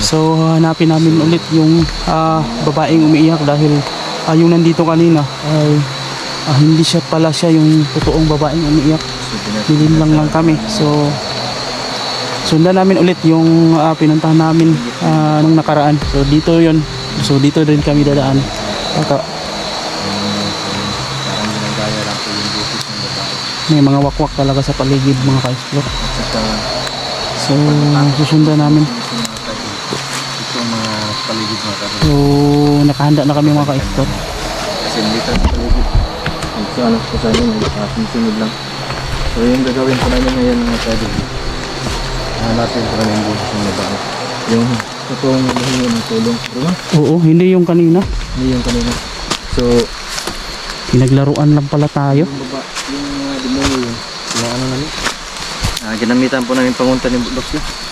So hanapin namin ulit yung ah, babaeng umiiyak dahil ah, yung nandito kanina ay ah, hindi siya pala siya yung totoong babaeng umiiyak. Dilim lang lang kami. So sundan namin ulit yung ah, pinuntahan namin ah, nung nakaraan. So dito yon So dito din kami dadaan. Babae. may mga wakwak talaga sa paligid mga ka-explore. So susundan namin. Paligid mga kapatid. So nakahanda na kami mga ka-explore. Kasi dito sa paligid. Ito ano po sa amin, sunod lang. So yung gagawin po namin ngayon mga kapatid. Hanapin po namin yung butis ng babae. Yung totoong humingi ng tulong. Diba? Oo, hindi yung kanina. Hindi yung kanina. So, Pinaglaruan lang pala tayo. yung baba, yung mga demonyo yun, yung ano namin. Ah, ginamitan po namin pangunta ni Docs yun.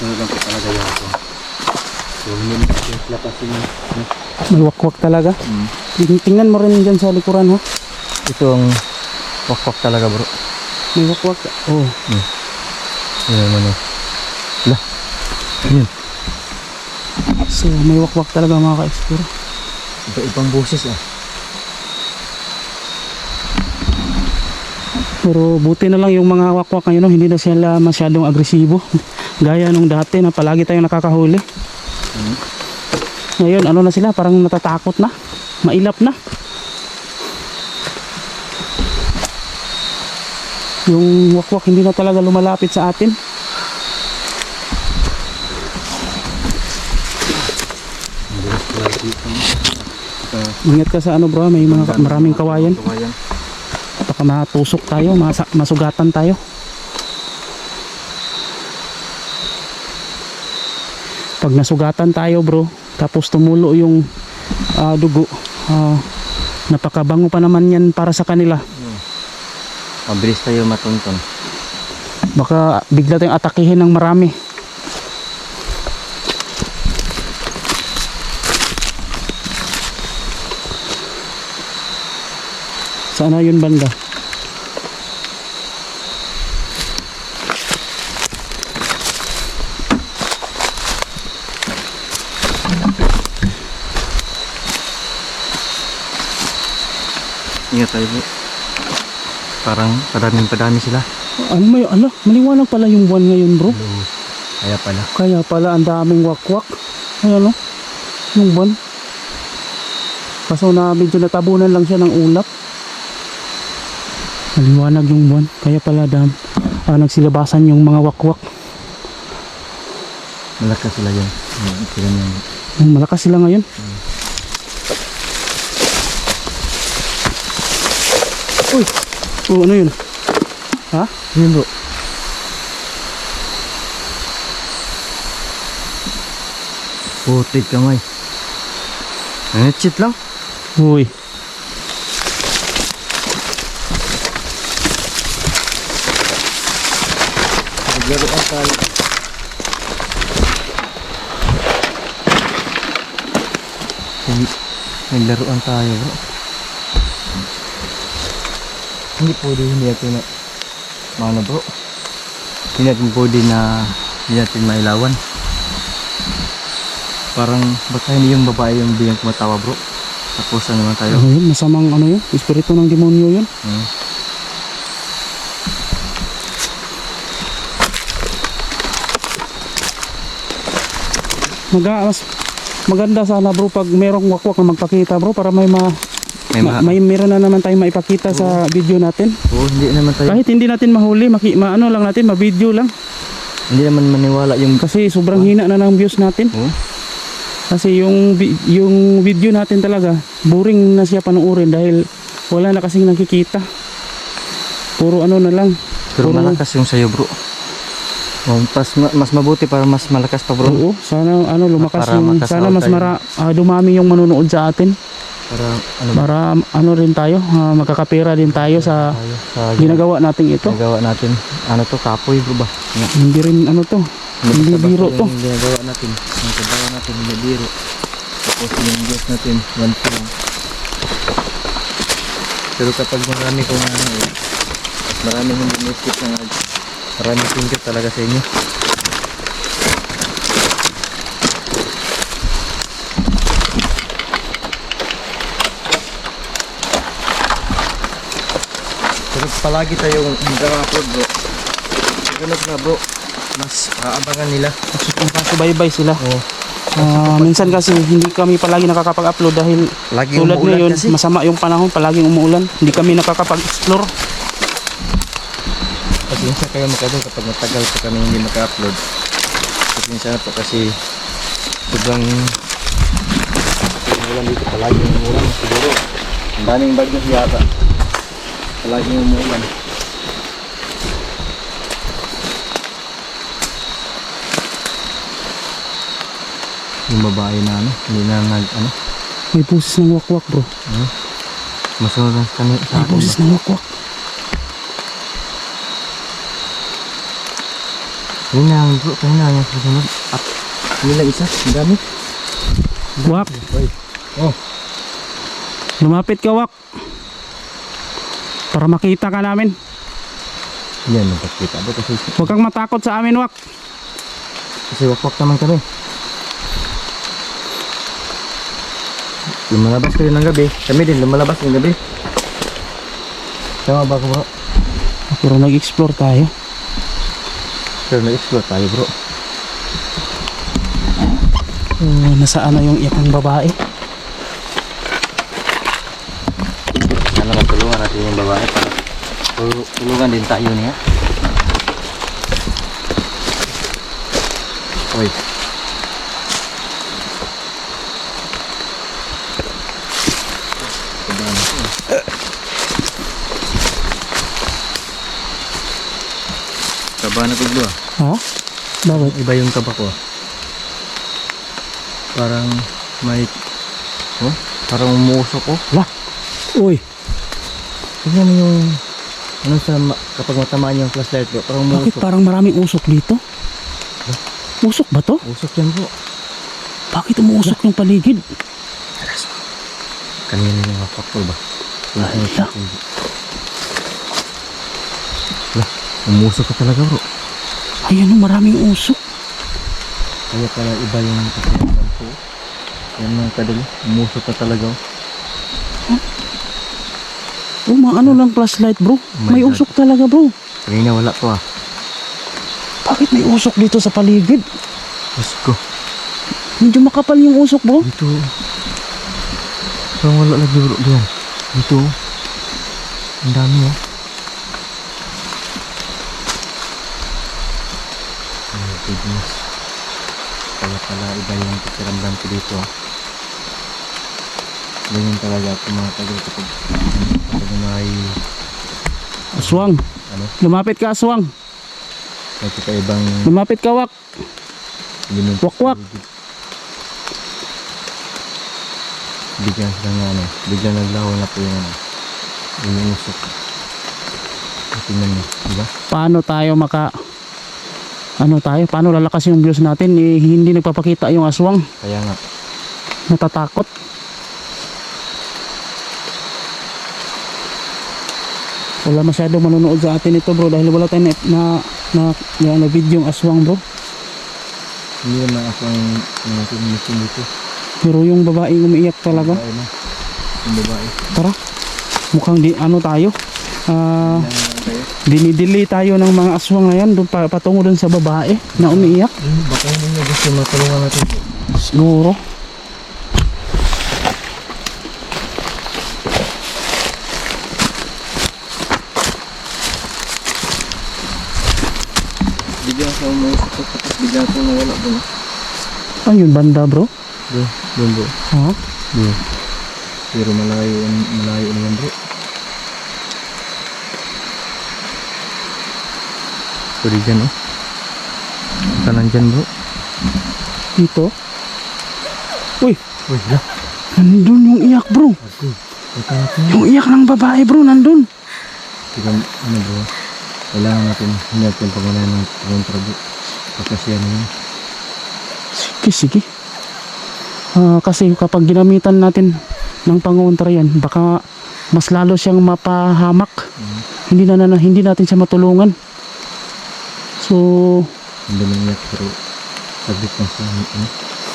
Susunod lang po talaga yun ito. So, hindi mo kasi lapasin yung... ano. May wakwak talaga. Mm. Ting- Tingnan mo rin dyan sa likuran ha. Ito ang wakwak talaga bro. May wakwak. Oh, Yun naman eh. Lah. Yun. so may wakwak talaga mga ka-explore. Iba-ibang boses ah. Pero buti na lang yung mga wakwak ngayon, no, hindi na sila masyadong agresibo. Gaya nung dati na palagi tayong nakakahuli. Ngayon, ano na sila, parang natatakot na. Mailap na. Yung wakwak hindi na talaga lumalapit sa atin. Ingat ka sa ano bro, may mga maraming kawayan. Baka matusok tayo, masugatan tayo. Pag nasugatan tayo bro, tapos tumulo yung ah, dugo, ah, napakabango pa naman yan para sa kanila. Mabilis tayo matunton. Baka bigla tayong atakihin ng marami. Sana yun banda? Ingat tayo po. Parang padaming padami sila. Ano may ala, maliwanag pala yung buwan ngayon bro. Kaya pala. Kaya pala ang daming wakwak. Ayan o. Yung buwan. Kaso na medyo natabunan lang siya ng ulap. Maliwanag yung buwan. Kaya pala dam. Ah, nagsilabasan yung mga wakwak. Malakas sila yan. Sila. Yung malakas sila ngayon. Uy! Oh, ano yun? Ha? Yun bro. Putik kamay. Nanitchit lang. Uy. Naglaruan tayo. Naglaruan tayo bro. Hindi pwede hindi natin na Mano bro. Hindi natin pwede na hindi natin mailawan. Parang baka hindi yung babae yung bigyan kumatawa bro. Tapos ano naman tayo. Ano yun? Masamang ano yun? Espiritu ng demonyo yun? Hmm. Maga, mas maganda sana bro pag merong wakwak na magpakita bro para may ma, May, ma, ma- may meron na naman tayong maipakita sa video natin. Oo, hindi naman tayo. Kahit hindi natin mahuli, maki, maano lang natin, ma-video lang. Hindi naman maniwala yung Kasi sobrang hina na ng views natin. Oo. Kasi yung vi- yung video natin talaga, boring na siya panuorin dahil wala na kasing nakikita. Puro ano na lang. Pero Puro- malakas yung sayo bro. Oh, mas, mas mabuti para mas malakas pa bro. Oo, sana ano lumakas Para yung makasahod sana mas tayo. mara, ah, dumami yung manonood sa atin Para ano para ano rin tayo, ah, magkakapera din tayo sa sa ginagawa nating ito. ginagawa natin. Ano to kapoy bro ba? Nga. Hindi rin ano to. Hindi biro to. Ginagawa natin. Trabaho natin hindi biro. Tapos yung Diyos natin, po lang. Pero kapag marami kung ano eh, marami hindi miskip na marami finger talaga sa inyo. Palagi tayong mag-upload bro. Ganun na bro. Mas aabangan nila. Nakasubaybay sila. Oo. Ah, minsan kasi hindi kami palagi nakakapag-upload dahil Lagi tulad ngayon, kasi. masama yung panahon, palaging umuulan. Hindi kami nakakapag-explore. Pasensya kayo makadol kapag matagal pa kami hindi maka-upload. Pasensya na po kasi sobrang umulan dito. Palaging umulan siguro. Ang daming bagyo yata. Palaging umulan. Yung babae na ano, hindi na nag ano, May pusis ng wakwak bro. masunod na kami sa May pusis ng wakwak. Yun na, bro, kayo na yung susunod. At, yun lang isa, ang dami. Wak. Oh, lumapit ka wak. Para makita ka namin. yan, nagpakita ba kasi Huwag kang matakot sa amin wak. Kasi wakwak naman kami. Lumalabas kayo ng gabi. Kami din lumalabas ng gabi. Tama ba ko bro? Pero nag-explore tayo. Pero na-explore tayo bro. Oh, nasaan na yung iyak ng babae? Sana matulungan natin yung babae para tul- tulungan din tayo niya. Oy. Ako. Kabahan ako bro. Ha? Bakit? Iba yung kaba ko. Parang may... Oh? Parang umuusok ko. Uy, Tignan mo yung... Ano sa... ma- Kapag matamaan yung flashlight ko, parang bakit umuusok. parang maraming usok dito? Usok ba to? Usok yan po. Bakit umuusok yung paligid? Kanina yung factor ba? Ay. Lah, umusok ka talaga bro. Ayan oh, maraming usok. Kaya pala iba yung pakiramdam ko. Yan mga kadali. Umusok ka talaga. oh. Oh, mga ano lang flashlight bro. my May God. usok talaga bro. Kanina wala to ah. Bakit may usok dito sa paligid? Diyos ko. Medyo makapal yung usok bro. Dito. Parang wala lagi bro diyan. Dito. oh. Ang dami oh. Oh my goodness. Kaya pala iba yung pakiramdam ko dito ah. Ganyan talaga ako mga tagal kapag may Aswang. ano, Lumapit ka aswang. may kakaibang Lumapit ka wak. sa paligid. Bigyan sila na ano, bigyan naglaho na po yung ano, yung usok. Tingnan mo, di ba? Paano tayo maka ano tayo? Paano lalakas yung views natin? Eh, hindi nagpapakita yung aswang. Kaya nga, Natatakot. Wala masyadong manonood sa atin ito bro dahil wala tayong na na na, na, video yung aswang bro. hindi naman ako ang ang ating mission dito. Pero yung babaeng umiiyak talaga. Babae na. Yung babae. Tara. Mukhang di ano tayo. Ah, tayo. dinidili tayo ng mga aswang na yan pa, patungo doon sa babae na umiiyak. Baka hindi niya gusto matulungan natin. Siguro. Bigyan sa umusok tapos bigyan ko nawala doon. Ayun banda bro. Doon, doon bro. Ha? Doon. Pero malayo, malayo naman bro. Pwede dyan oh. Kanan dyan bro. Dito. Uy, Uy, lah. nandun yung iyak bro. Ako. Yung iyak ng babae bro, nandun. Tika, ano bro. Kailangan natin, hindi natin pagunayan ng kontra bro. Pagkasya na yun. Sige, sige. Ah, kasi kapag ginamitan natin ng pangontra yan, baka mas lalo siyang mapahamak. Hindi na, na hindi natin siya matulungan. So, Hindi na pero sabit lang siya. Ano?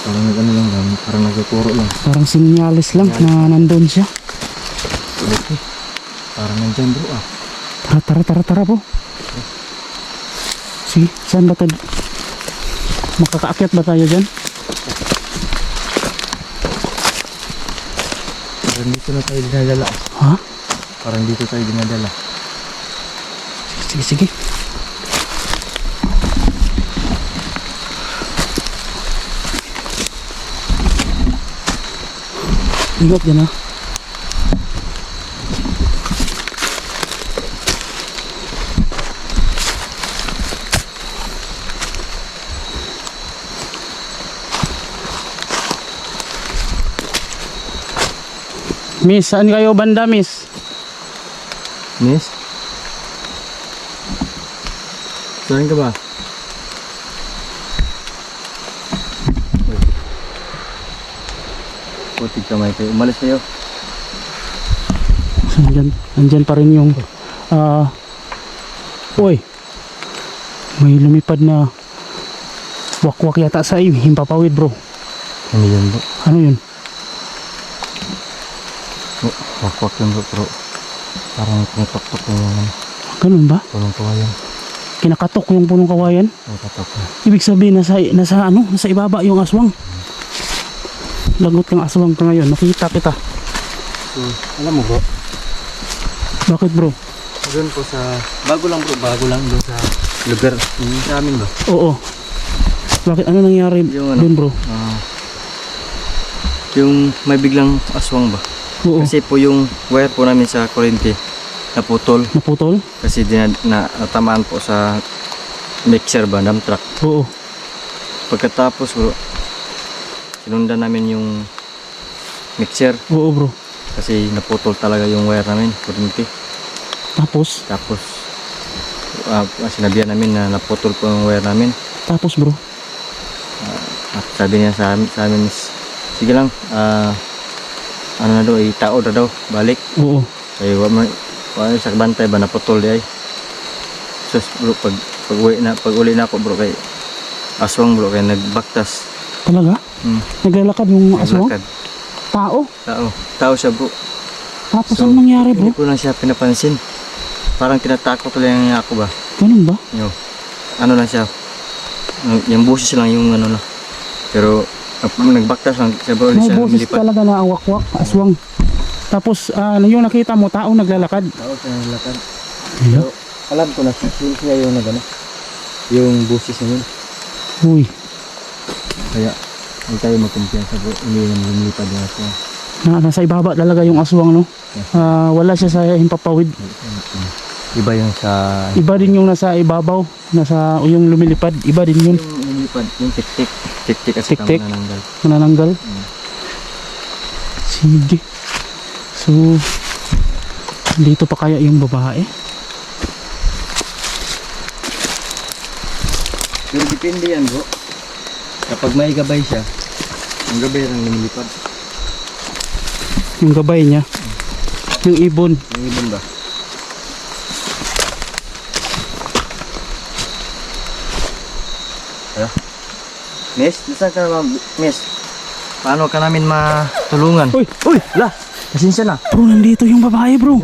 Parang nag-ano lang lang. Parang nagkukuro lang. parang sinyalis lang na nandun siya. Okay. Parang nandyan bro ah. Tara, tara, tara, tara po. Sige, saan ba tayo? Makakaakyat ba tayo dyan? Parang dito na tayo dinadala. Ha? Parang dito tayo dinadala. Sige, sige. Ingat dyan ha. Miss, saan kayo banda, miss? Miss? Saan ka ba? Putik kamay kayo. Umalis kayo. So, nandyan, nandyan pa rin yung ah Uy May lumipad na Wakwak yata sa iyo Himpapawid bro Ano yun bro? Ano yun? Wakwak yun bro. Pero parang tumatok-tok yung ano, Ganun ba? punong kawayan. Kinakatok yung punong kawayan na. Ibig sabihin nasa, nasa ano Nasa ibaba yung aswang Lagot ng aswang ka ngayon Nakita kita So, alam mo bro, Bakit bro? doon po sa... Bago lang bro, bago lang doon sa lugar. Yung sa amin ba? Oo Bakit ano nangyari Yung ano? dun bro? Ah, yung may biglang aswang ba? Oo Kasi po yung wire po namin sa kuryente naputol Naputol? kasi din na natamaan po sa mixer ba, dump truck. Oo Pagkatapos bro, sinundan namin yung mixer Oo bro kasi naputol talaga yung wire namin, kuryente. Tapos Tapos ah, sinabihan namin na naputol po yung wire namin. Tapos bro At sabi niya sa, amin- sa amin is, sige lang, ah, ano na daw, itao na daw, balik. Oo Kaya wa man wa sa bantay ba naputol di ay. So bro pag pag uwi na pag uli na ako bro kay aswang bro kay nagbaktas. Talaga? Hmm. Naglalakad yung aswang? Naglakad. Tao? Tao. Tao siya bro. Tapos So, ano nangyari bro? Hindi ko lang siya pinapansin. Parang tinatakot lang niya ako ba. Ganun ba? Yo. Ano lang siya. Yung busis lang yung ano lang. Pero ah, nagbaktas siya bro. May siya boses lumilipat. talaga na awakwak, aswang. Tapos ah, yung nakita mo, tao naglalakad. Tao siya naglakad. Hello? Alam ko na siya siya yung nagano. Yung busis niya yun. Uy, Kaya hindi tayo magkumpiyansa bro. Hindi naman lumilipad yung aswang. na, nasa ibaba talaga yung aswang no. Ah, wala siya sa himpapawid. Iba yung sa... Iba din yung nasa ibabaw, nasa o yung lumilipad, iba din yun. Yung lumilipad, yung tik-tik. Tik-tik at saka Tik-tik. manananggal. Manananggal. Sige. So, dito pa kaya yung babae? Pero depende yan bro. Kapag may gabay siya, ang gabay lang lumilipad. Yung gabay niya. Yung ibon. Yung ibon ba? Miss, nasaan ka naman, Miss? Paano ka namin matulungan? Uy, uy! La, pasensya na. Bro, nandito yung babae bro.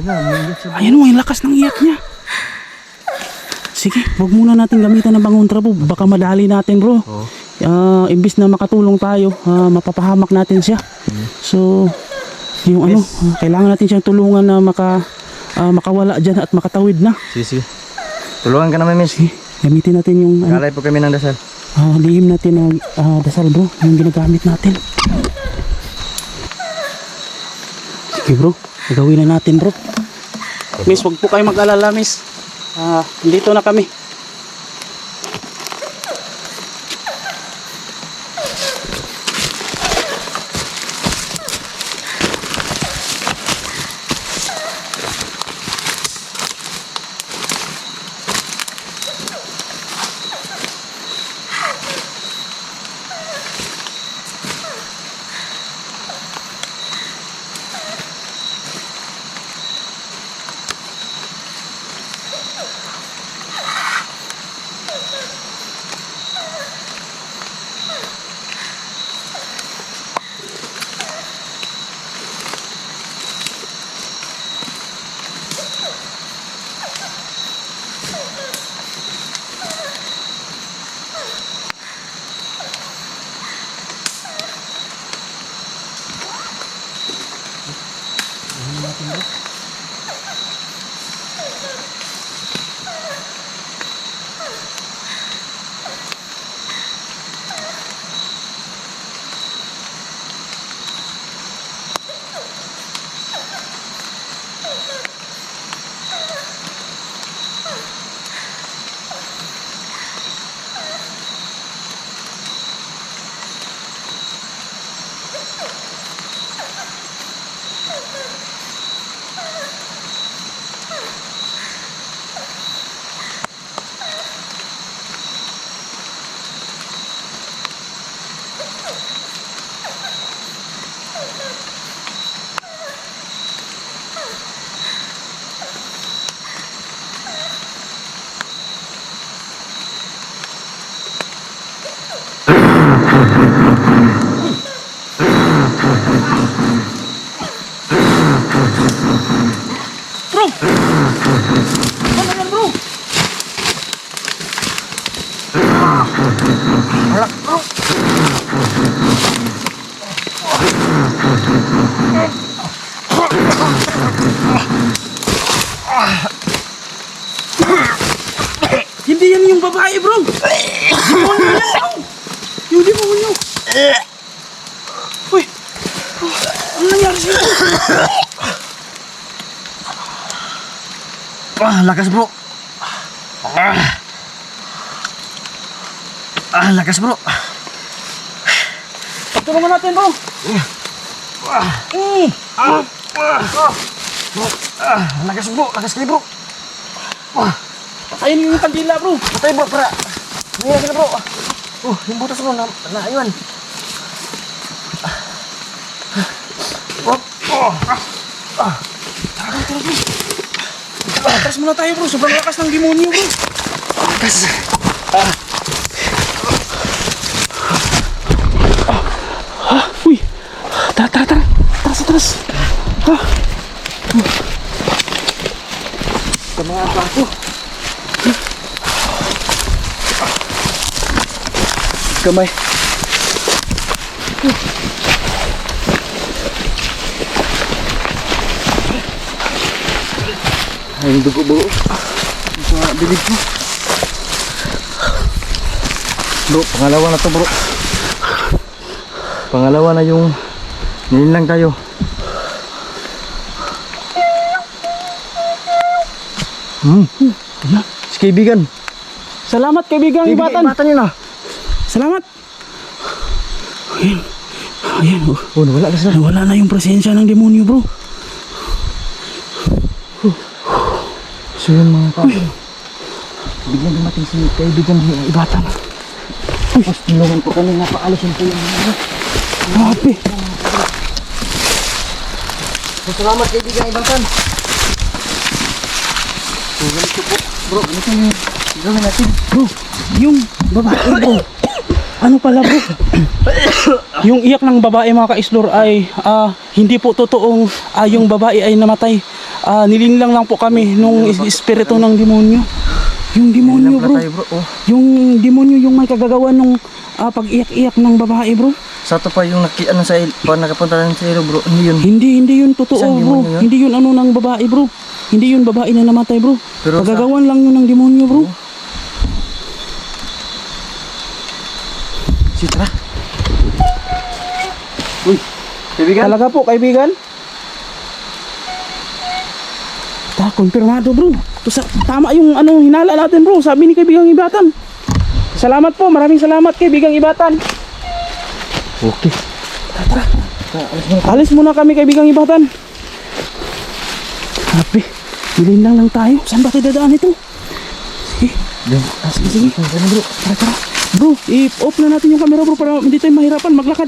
Ayan mo, yung lakas ng iyak niya. Sige, wag muna natin gamitan ng bangontra bro. Baka madali natin bro. Oo. Ah, imbis na makatulong tayo, ah, mapapahamak natin siya. So, yung ano, ah, kailangan natin siyang tulungan na maka, ah, makawala dyan at makatawid na. Sige, sige. Tulungan ka naman, Miss. Sige, gamitin natin yung ano, Kalay po kami ng dasal. Ah, lihim natin na ah, dasal bro, yung ginagamit natin. Sige bro, gagawin na natin bro. Miss, wag po kayo mag-alala miss. Ah, dito na kami. Bro! Ano yan bro? Hindi yan yung babae bro! Demonyo yan bro! Yung demonyo! Uy! Ano nangyari sa'yo? Ah, lakas bro. Ah, ah lakas bro. Tulungan natin bro! Mm. Ah, lakas bro, lakas kayo bro. Patayin yung kandila bro! Patay bro, para. Ngayon sila bro. Oh, yung butas bro, na, na ayun. Oh, oh. Atras muna tayo bro, sobrang lakas ng demonyo bro! Lakas. Uy! Tara, tara, tara! Atras, atras! Ha? Sa mga plato. Kamay. Ay, yung dugo bro. Sa bibig ko. Bro, pangalawa na to bro. Pangalawa na yung nilang tayo. Hmm. Si kaibigan. Salamat kaibigang ibatan! Ibatan yun ah. Salamat! Ayan. Ayan oh. Oh, wala na sila. Wala na yung presensya ng demonyo bro. So yun mga tao. Biglang dumating si kaibigan ng ibatan. Tapos tinulungan ko kami nga paalisin po yung mga. Grabe! So, salamat kaibigan ibatan. So ganito po. Bro, ganito yung gawin natin. Bro, yung babae bro. Ano pala bro? yung iyak ng babae mga ka-explore ay ah, hindi po totoong ah, yung babae ay namatay. Ah, nilinlang lang po kami nung espiritu ng demonyo. Yung demonyo bro. tayo bro. Oh, Yung demonyo yung may kagagawa nung ah, pag-iyak-iyak ng babae bro. sa to pa yung naki, ano sa il, pa nakapunta rin sa ilo bro. Hindi yun. Hindi, hindi yun totoo Isang bro. yun? Hindi yun ano ng babae bro. Hindi yun babae na namatay bro. Pero sa- Kagagawan lang yun ng demonyo bro. Si tara. Uy, kaibigan. Talaga po, kaibigan? Ta, konfirmado bro. To sa, tama yung ano hinala natin bro. Sabi ni kaibigang Ibatan. Salamat po, maraming salamat kaibigang Ibatan. Okay. Alis muna kami kaibigang Ibatan. Happy. Bilhin lang lang tayo. Saan ba tayo dadaan ito? Sige. Ah, sige, sige. Bro? Tara, tara. Bro, i-off na natin yung camera bro para hindi tayo mahirapan maglakad.